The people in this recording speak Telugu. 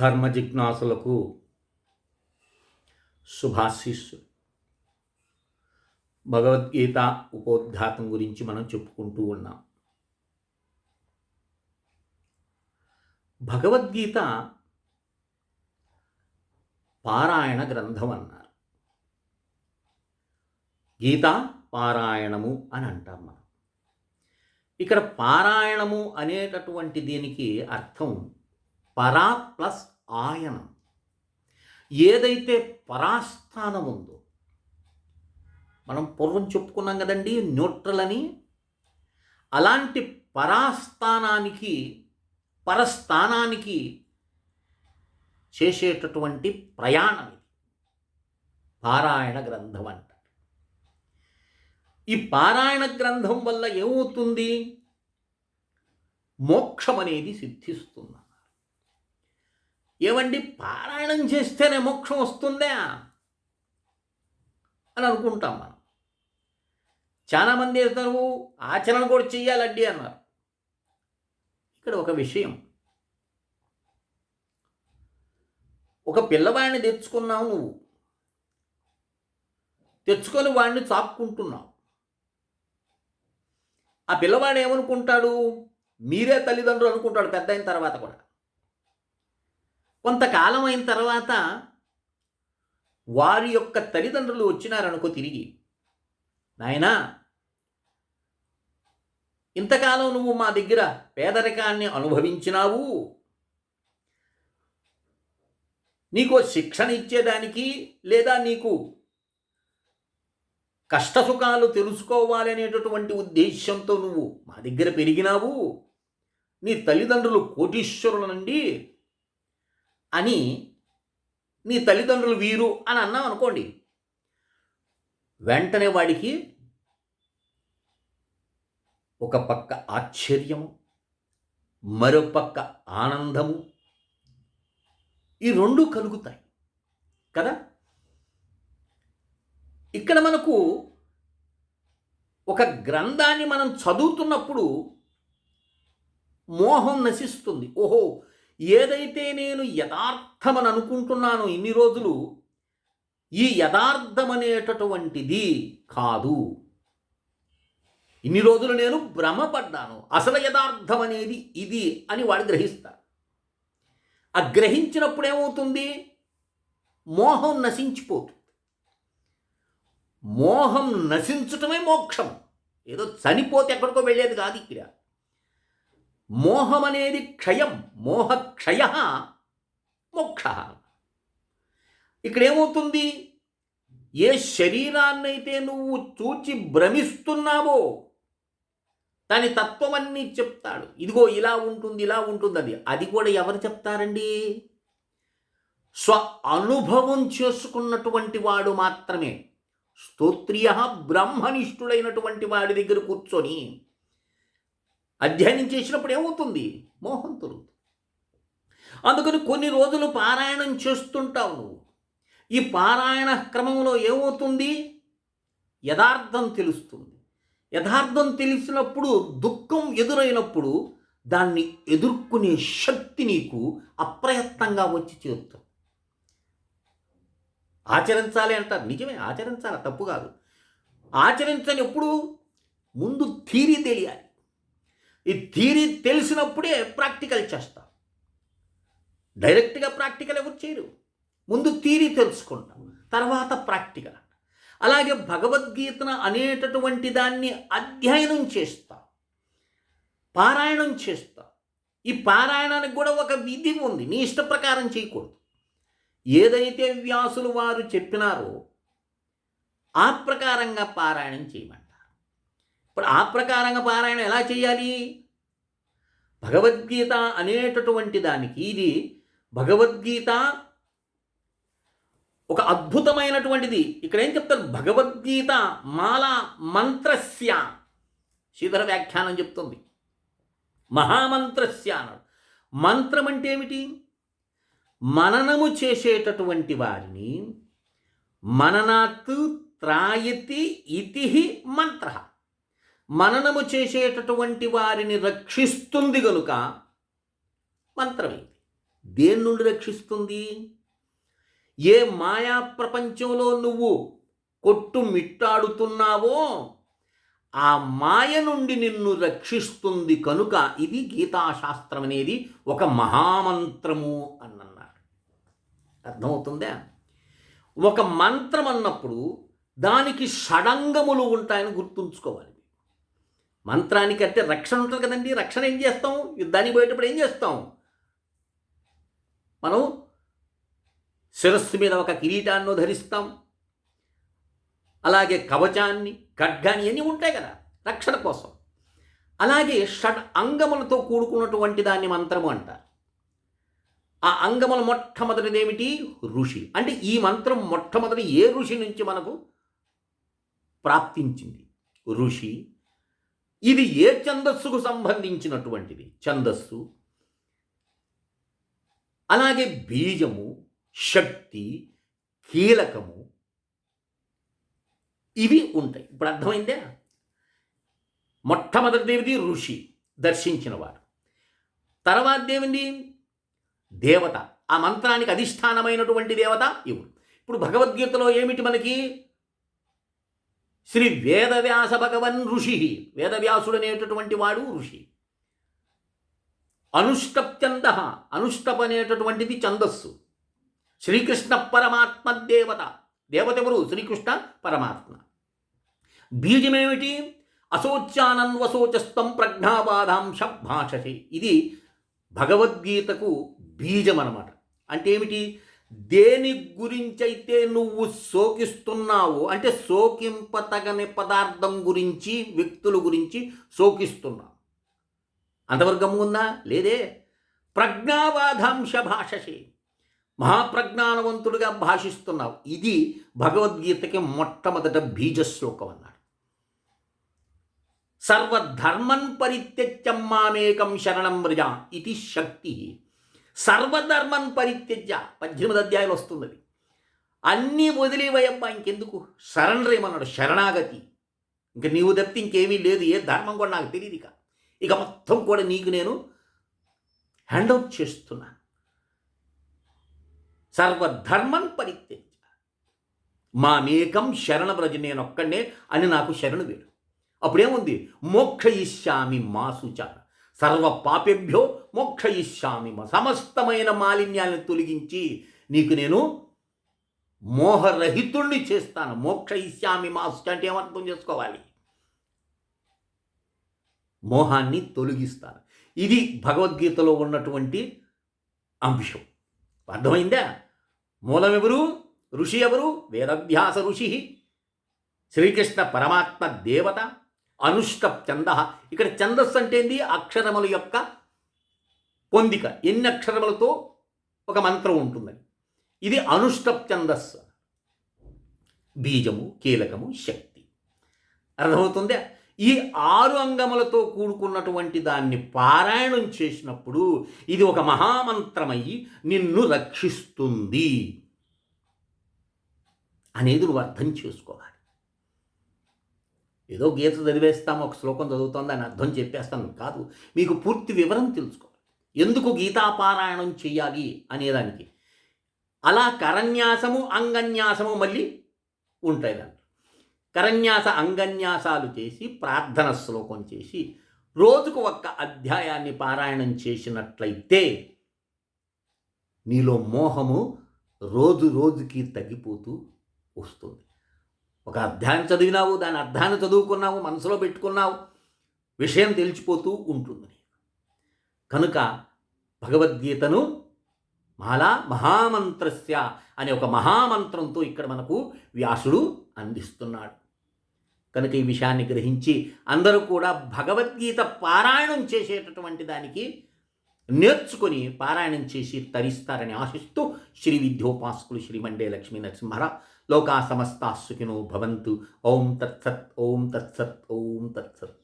ధర్మ జిజ్ఞాసులకు శుభాశిస్సు. భగవద్గీత ఉపోద్ఘాతం గురించి మనం చెప్పుకుంటూ ఉన్నాం. భగవద్గీత పారాయణ గ్రంథం అన్నారు. గీత పారాయణము అని అంటాం మనం. ఇక్కడ పారాయణము అనేటటువంటి దీనికి అర్థం పరా ప్లస్ ఆయనం. ఏదైతే పరాస్థానం ఉందో మనం పూర్వం చెప్పుకున్నాం కదండి న్యూట్రల్ అని. అలాంటి పరాస్థానానికి పరస్థానానికి చేసేటటువంటి ప్రయాణం ఇది. పారాయణ గ్రంథం అంటారు. ఈ పారాయణ గ్రంథం వల్ల ఏమవుతుంది? మోక్షం అనేది సిద్ధిస్తుంది. ఏమండి పారాయణం చేస్తేనే మోక్షం వస్తుందా? అని అనుకుంటాం మనం. చాలామంది వేస్తారు ఆచరణ కూడా చెయ్యాలండి అన్నారు. ఇక్కడ ఒక విషయం. ఒక పిల్లవాడిని తెచ్చుకున్నావు నువ్వు. తెచ్చుకొని వాడిని చాపుకుంటున్నావు. ఆ పిల్లవాడు ఏమనుకుంటాడు? మీరే తల్లిదండ్రులు అనుకుంటాడు పెద్ద అయిన తర్వాత కూడా. కొంతకాలం అయిన తర్వాత వారి యొక్క తల్లిదండ్రులు వచ్చినారనుకో తిరిగి నాయనా ఇంతకాలం నువ్వు మా దగ్గర పేదరికాన్ని అనుభవించినావు. నీకు శిక్షణ ఇచ్చేదానికి లేదా నీకు కష్టసుఖాలు తెలుసుకోవాలి అనేటటువంటి ఉద్దేశంతో నువ్వు మా దగ్గర పెరిగినావు. నీ తల్లిదండ్రులు కోటీశ్వరుల నుండి అని నీ తల్లిదండ్రులు వీరు అని అన్నాం అనుకోండి. వెంటనే వాడికి ఒక పక్క ఆశ్చర్యము మరో పక్క ఆనందము ఈ రెండు కలుగుతాయి. కదా? ఇక్కడ మనకు ఒక గ్రంథాన్ని మనం చదువుతున్నప్పుడు మోహం నశిస్తుంది. ఓహో ఏదైతే నేను యథార్థమని అనుకుంటున్నాను ఇన్ని రోజులు ఈ యథార్థమనేటటువంటిది కాదు. ఇన్ని రోజులు నేను భ్రమపడ్డాను. అసలు యథార్థం అనేది ఇది అని వాడు గ్రహిస్తారు ఆ గ్రహించినప్పుడు ఏమవుతుంది? మోహం నశించిపోతుంది. మోహం నశించటమే మోక్షం. ఏదో చనిపోతే ఎక్కడికో వెళ్ళేది కాదు ఇక్కడ. మోహం అనేది క్షయం మోహక్షయ మోక్ష. ఇక్కడేమవుతుంది? ఏ శరీరాన్నైతే నువ్వు చూచి భ్రమిస్తున్నావో దాని తత్వమన్నీ చెప్తాడు. ఇదిగో ఇలా ఉంటుంది ఇలా ఉంటుంది అది. అది కూడా ఎవరు చెప్తారండి? స్వ అనుభవం చేసుకున్నటువంటి వాడు మాత్రమే. స్తోత్రియ బ్రహ్మనిష్ఠుడైనటువంటి వాడి దగ్గర కూర్చొని అధ్యయనం చేసినప్పుడు ఏమవుతుంది? మోహం తొలుగుతుంది. అందుకని కొన్ని రోజులు పారాయణం చేస్తుంటావు నువ్వు. ఈ పారాయణ క్రమంలో ఏమవుతుంది? యథార్థం తెలుస్తుంది. యథార్థం తెలిసినప్పుడు దుఃఖం ఎదురైనప్పుడు దాన్ని ఎదుర్కొనే శక్తి నీకు అప్రయత్నంగా వచ్చి చేరుతుంది. ఆచరించాలి అంటారు. నిజమే ఆచరించాలి. తప్పు కాదు. ఆచరించని ఎప్పుడు? ముందు థీరీ తెలియాలి. ఈ థీరీ తెలిసినప్పుడే ప్రాక్టికల్ చేస్తాం. డైరెక్ట్గా ప్రాక్టికల్ ఎవరు చేయరు. ముందు థీరీ తెలుసుకుంటాం తర్వాత ప్రాక్టికల్ అలాగే భగవద్గీతను అనేటటువంటి దాన్ని అధ్యయనం చేస్తాం పారాయణం చేస్తాం. ఈ పారాయణానికి కూడా ఒక విధి ఉంది నీ ఇష్ట ప్రకారం చేయకూడదు. ఏదైతే వ్యాసులు వారు చెప్పినారో ఆ ప్రకారంగా పారాయణం చేయమంటారు. ఇప్పుడు ఆ ప్రకారంగా పారాయణం ఎలా చేయాలి? భగవద్గీత అనేటటువంటి దానికి ఇది భగవద్గీత ఒక అద్భుతమైనటువంటిది. ఇక్కడ ఏం చెప్తారు? భగవద్గీత మాల మంత్రస్య. శ్రీధర వ్యాఖ్యానం చెప్తుంది. మహామంత్రస్య అన్నాడు. మంత్రం అంటే ఏమిటి? మననము చేసేటటువంటి వారిని మననాత్ త్రాయతి ఇతి మంత్ర. మననము చేసేటటువంటి వారిని రక్షిస్తుంది గనుక మంత్రమే. దేని నుండి రక్షిస్తుంది? ఏ మాయా ప్రపంచంలో నువ్వు కొట్టు మిట్టాడుతున్నావో ఆ మాయ నుండి నిన్ను రక్షిస్తుంది కనుక ఇది గీతాశాస్త్రం అనేది ఒక మహామంత్రము అని అన్నారు అర్థమవుతుందా? ఒక మంత్రం అన్నప్పుడు దానికి షడంగములు ఉంటాయని గుర్తుంచుకోవాలి. మంత్రానికి అంటే రక్షణ ఉంటుంది కదండి. రక్షణ ఏం చేస్తాం? యుద్ధానికి పోయేటప్పుడు ఏం చేస్తాం? మనం శిరస్సు మీద ఒక కిరీటాన్నో ధరిస్తాం. అలాగే కవచాన్ని ఖడ్గాన్ని ఇవన్నీ ఉంటాయి కదా రక్షణ కోసం. అలాగే షడ్ అంగములతో కూడుకున్నటువంటి దాన్ని మంత్రము అంటారు ఆ అంగముల మొట్టమొదటిది ఏమిటి? ఋషి. అంటే ఈ మంత్రం మొట్టమొదటి ఏ ఋషి నుంచి మనకు ప్రాప్తించింది? ఋషి ఇది ఏ ఛందస్సుకు సంబంధించినటువంటిది? ఛందస్సు. అలాగే బీజము శక్తి కీలకము ఇవి ఉంటాయి. ఇప్పుడు అర్థమైందే? మొట్టమొదటి దేవిది ఋషి దర్శించినవాడు. తర్వాత దేవుని దేవత. ఆ మంత్రానికి అధిష్టానమైనటువంటి దేవత ఇవు ఇప్పుడు భగవద్గీతలో ఏమిటి మనకి? శ్రీ వేదవ్యాస భగవన్ ఋషి. వేదవ్యాసుడు అనేటటువంటి వాడు ఋషి. అనుష్టప్చంద అనుష్టప్ అనేటటువంటిది ఛందస్సు. శ్రీకృష్ణ పరమాత్మ దేవత. దేవత ఎవరు శ్రీకృష్ణ పరమాత్మ. బీజమేమిటి? అశోచ్యానన్వశోచస్తం ప్రజ్ఞాపాదాంశ భాషసి ఇది భగవద్గీతకు బీజం అనమాట అంటే ఏమిటి? దేని గురించైతే నువ్వు శోకిస్తున్నావు అంటే శోకింపతగని పదార్థం గురించి వ్యక్తుల గురించి శోకిస్తున్నావు. అంతవర్గం ఉందా? లేదే. ప్రజ్ఞాబాధాంశ భాషసి. మహాప్రజ్ఞానవంతుడిగా భాషిస్తున్నావు. ఇది భగవద్గీతకి మొట్టమొదట బీజశ్లోకం అన్నాడు. సర్వధర్మన్ పరిత్యజ్యం మామేకం శరణం వ్రజ ఇది శక్తి. సర్వధర్మం పరిత్యజ్య పద్దెనిమిది అధ్యాయులు వస్తున్నది. అన్నీ వదిలేవయ్యప్ప ఇంకెందుకు? సరెండర్ ఏమన్నాడు శరణాగతి. ఇంక నీవు తప్పితే ఇంకేమీ లేదు ఏ ధర్మం కూడా నాకు తెలియదు ఇక. ఇక మొత్తం కూడా నీకు నేను హ్యాండ్అవుట్ చేస్తున్నాను. సర్వధర్మన్ పరిత్యజ్య. మామేకం శరణ బ్రజ నేను ఒక్కడే అని నాకు శరణు వేడు. అప్పుడేముంది? మోక్షయిష్యామి మాసుచ. సర్వ పాపెభ్యో మోక్షయిష్యామి. మా సమస్తమైన మాలిన్యాలను తొలగించి నీకు నేను మోహరహితుణ్ణి చేస్తాను. మోక్షయిష్యామి మాసుచ అంటే ఏమర్థం చేసుకోవాలి? మోహాన్ని తొలగిస్తాను. ఇది భగవద్గీతలో ఉన్నటువంటి అంశం. అర్థమైందా? మూలం ఎవరు ఋషి ఎవరు? వేదభ్యాస ఋషి. శ్రీకృష్ణ పరమాత్మ దేవత. అనుష్ట ఛంద ఇక్కడ ఛందస్సు అంటే ఏంది? అక్షరముల యొక్క పొందిక ఎన్ని అక్షరములతో ఒక మంత్రం ఉంటుందని. ఇది అనుష్టప్ ఛందస్సు బీజము కీలకము శక్తి. అర్థమవుతుందా? ఈ ఆరు అంగములతో కూడుకున్నటువంటి దాన్ని పారాయణం చేసినప్పుడు ఇది ఒక మహామంత్రమై నిన్ను రక్షిస్తుంది అనేది నువ్వు అర్థం చేసుకోవాలి. ఏదో గీత చదివేస్తాము ఒక శ్లోకం చదువుతోందని అర్థం చెప్పేస్తాను కాదు. మీకు పూర్తి వివరం తెలుసుకోవాలి. ఎందుకు గీతాపారాయణం చేయాలి అనేదానికి? అలా కరన్యాసము అంగన్యాసము మళ్ళీ ఉంటాయి దాంట్లో. కరన్యాస అంగన్యాసాలు చేసి ప్రార్థన శ్లోకం చేసి రోజుకు ఒక్క అధ్యాయాన్ని పారాయణం చేసినట్లయితే నీలో మోహము రోజు రోజుకి తగ్గిపోతూ వస్తుంది. ఒక అధ్యాయం చదివినావు దాని అర్థాన్ని చదువుకున్నావు మనసులో పెట్టుకున్నావు విషయం తెలిసిపోతూ ఉంటుంది. కనుక భగవద్గీతను మాలా మహామంత్రస్య అనే ఒక మహామంత్రంతో ఇక్కడ మనకు వ్యాసుడు అందిస్తున్నాడు. కనుక ఈ విషయాన్ని గ్రహించి అందరూ కూడా భగవద్గీత పారాయణం చేసేటటువంటి దానికి నేర్చుకొని పారాయణం చేసి తరిస్తారని ఆశిస్తూ శ్రీ విద్యోపాసకులు శ్రీ మండే లక్ష్మీ నరసింహరావు లోకా సమస్తా సుఖినో భవంతు. ఓం తత్సత్ ఓం తత్సత్ ఓం తత్సత్.